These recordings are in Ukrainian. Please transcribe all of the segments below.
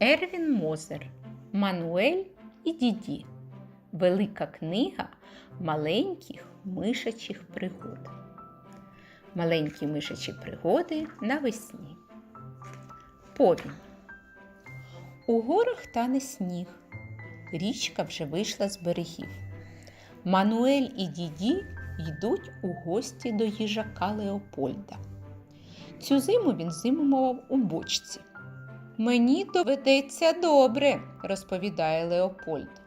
Ервін Мозер, Мануель і Діді. Велика книга маленьких мишачих пригод. Маленькі мишачі пригоди навесні. Повінь. У горах тане сніг. Річка вже вийшла з берегів. Мануель і Діді йдуть у гості до їжака Леопольда. Цю зиму він зимував у бочці. Мені доведеться добре, розповідає Леопольд.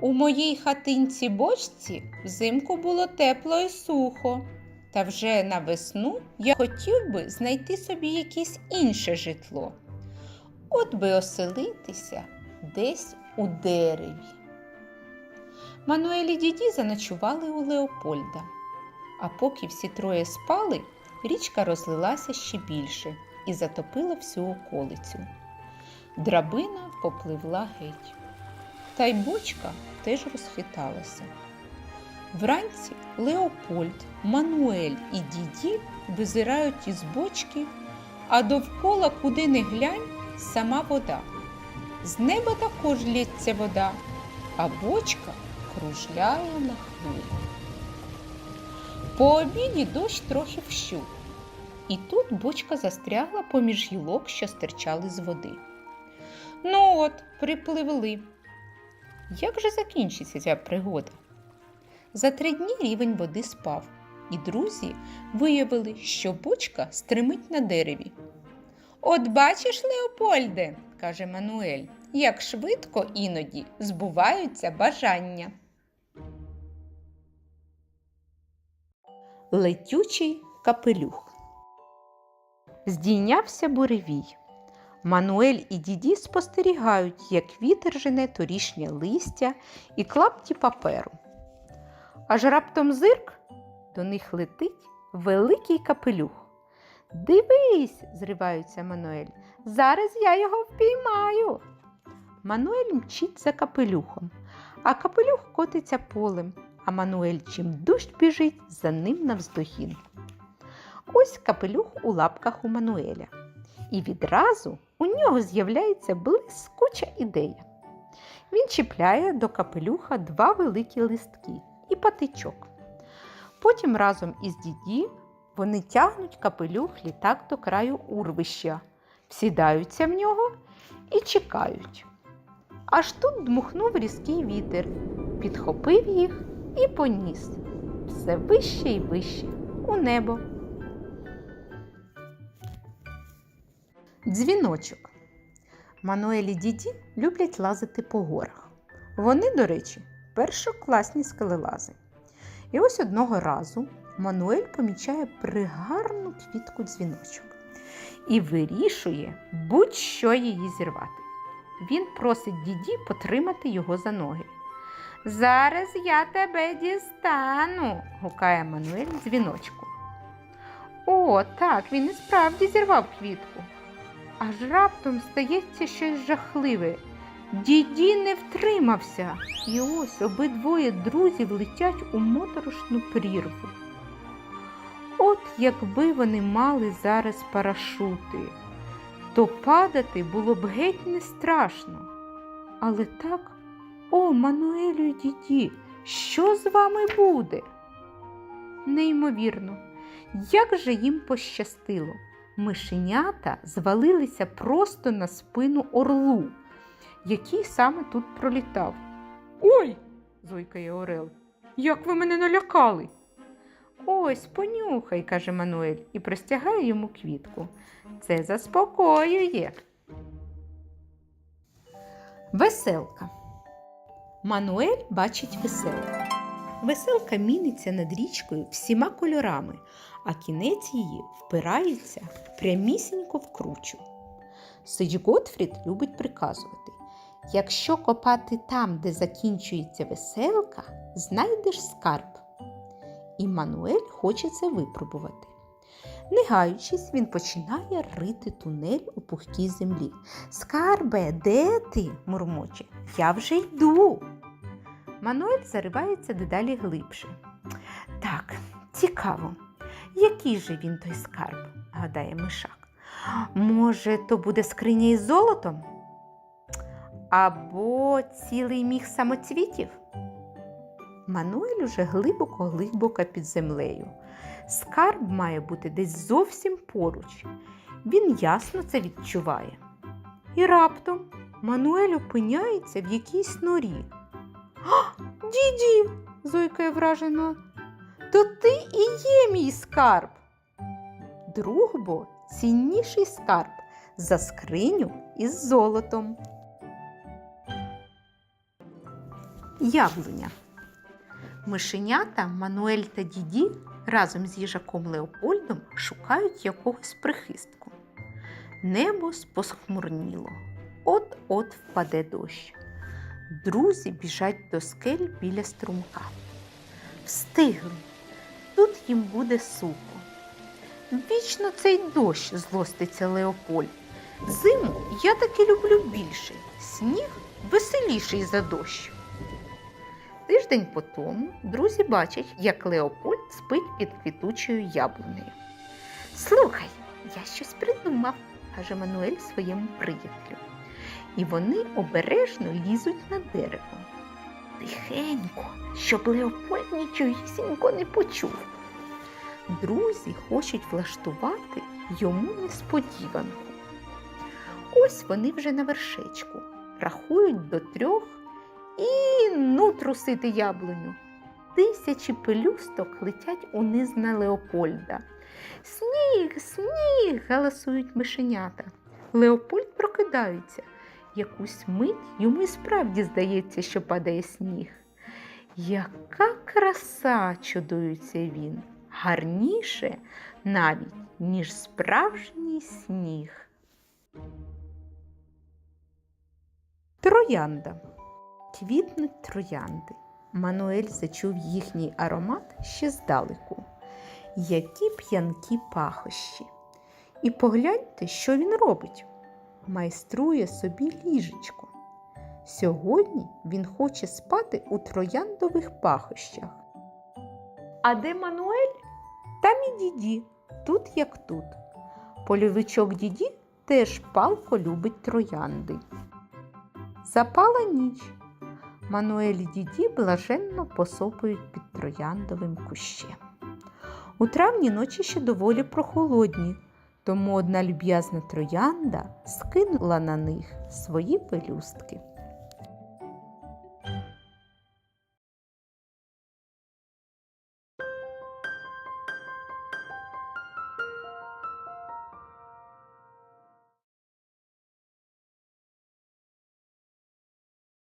У моїй хатинці бочці взимку було тепло і сухо. Та вже на весну я хотів би знайти собі якесь інше житло. От би оселитися десь у дереві. Мануель і діді заночували у Леопольда. А поки всі троє спали, річка розлилася ще більше і затопила всю околицю. Драбина попливла геть. Та й бочка теж розхиталася. Вранці Леопольд, Мануель і діді визирають із бочки, а довкола, куди не глянь, сама вода. З неба також лється вода, а бочка кружляє на хвилі. По обіді дощ трохи вщух, і тут бочка застрягла поміж гілок, що стирчали з води. Ну от, припливли. Як же закінчиться ця пригода? За три дні рівень води спав, і друзі виявили, що бочка стримить на дереві. От бачиш, Леопольде, каже Мануель, як швидко іноді збуваються бажання. Летючий капелюх. Здійнявся буревій. Мануель і діді спостерігають, як вітер жене торішнє листя і клапті паперу. Аж раптом зирк до них летить великий капелюх. Дивись, зриваються Мануель. Зараз я його впіймаю. Мануель мчить за капелюхом, а капелюх котиться полем, а Мануель чим дужч біжить за ним навздогін. Ось капелюх у лапках у Мануеля. І відразу у нього з'являється блискуча ідея. Він чіпляє до капелюха два великі листки і патичок. Потім разом із діді вони тягнуть капелюх літак до краю урвища, всідаються в нього і чекають. Аж тут дмухнув різкий вітер, підхопив їх і поніс все вище і вище у небо. Дзвіночок. Мануель і діді люблять лазити по горах. Вони, до речі, першокласні скелелази. І ось одного разу Мануель помічає пригарну квітку дзвіночок і вирішує будь-що її зірвати. Він просить діді потримати його за ноги. Зараз я тебе дістану, гукає Мануель дзвіночку. О, так, він і справді зірвав квітку. Аж раптом стається щось жахливе. Діді не втримався, і ось обидвоє друзів летять у моторошну прірву. От якби вони мали зараз парашути, то падати було б геть не страшно. Але так, о, Мануелю й діді, що з вами буде? Неймовірно, як же їм пощастило. Мишенята звалилися просто на спину орлу, який саме тут пролітав. Ой, зойкає Орел, як ви мене налякали. Ось, понюхай, каже Мануель і простягає йому квітку. Це заспокоює. Веселка. Мануель бачить веселку. Веселка міниться над річкою всіма кольорами, а кінець її впирається прямісінько в кручу. Сич Готфрід любить приказувати: якщо копати там, де закінчується веселка, знайдеш скарб. І Мануель хоче це випробувати. Не гаючись, він починає рити тунель у пухкій землі. Скарбе, де ти? мурмоче. Я вже йду. Мануель заривається дедалі глибше. Так, цікаво, який же він той скарб, гадає мишак. Може, то буде скриня із золотом? Або цілий міг самоцвітів? Мануель уже глибоко-глибоко під землею. Скарб має бути десь зовсім поруч. Він ясно це відчуває. І раптом Мануель опиняється в якійсь норі. Діді! зойкає вражено. То ти і є мій скарб. Друг бо цінніший скарб за скриню із золотом. Яблуня. Мишенята Мануель та діді разом з їжаком Леопольдом шукають якогось прихистку. Небо спосхмурніло. От-от впаде дощ. Друзі біжать до скель біля струмка. Встигли. Тут їм буде сухо. Вічно цей дощ, злоститься Леопольд. Зиму я таки люблю більше. Сніг веселіший за дощ. Тиждень по тому друзі бачать, як Леопольд спить під квітучою яблунею. Слухай, я щось придумав, каже Мануель своєму приятелю. І вони обережно лізуть на дерево. Тихенько, щоб Леопольд нічогісінько не почув. Друзі хочуть влаштувати йому несподіванку. Ось вони вже на вершечку, рахують до трьох і ну трусити яблуню. Тисячі пелюсток летять униз на Леопольда. Сніг, сніг. галасують мишенята. Леопольд прокидається. Якусь мить йому і справді здається, що падає сніг. Яка краса, чудується він, гарніше навіть, ніж справжній сніг. Троянда. Квітнуть троянди. Мануель зачув їхній аромат ще здалеку. Які п'янкі пахощі. І погляньте, що він робить. Майструє собі ліжечко. Сьогодні він хоче спати у трояндових пахощах. А де Мануель? Там і діді, тут як тут. Польовичок діді теж палко любить троянди. Запала ніч. Мануель і діді блаженно посопують під трояндовим кущем. У травні ночі ще доволі прохолодні, тому одна люб'язна троянда скинула на них свої пелюстки.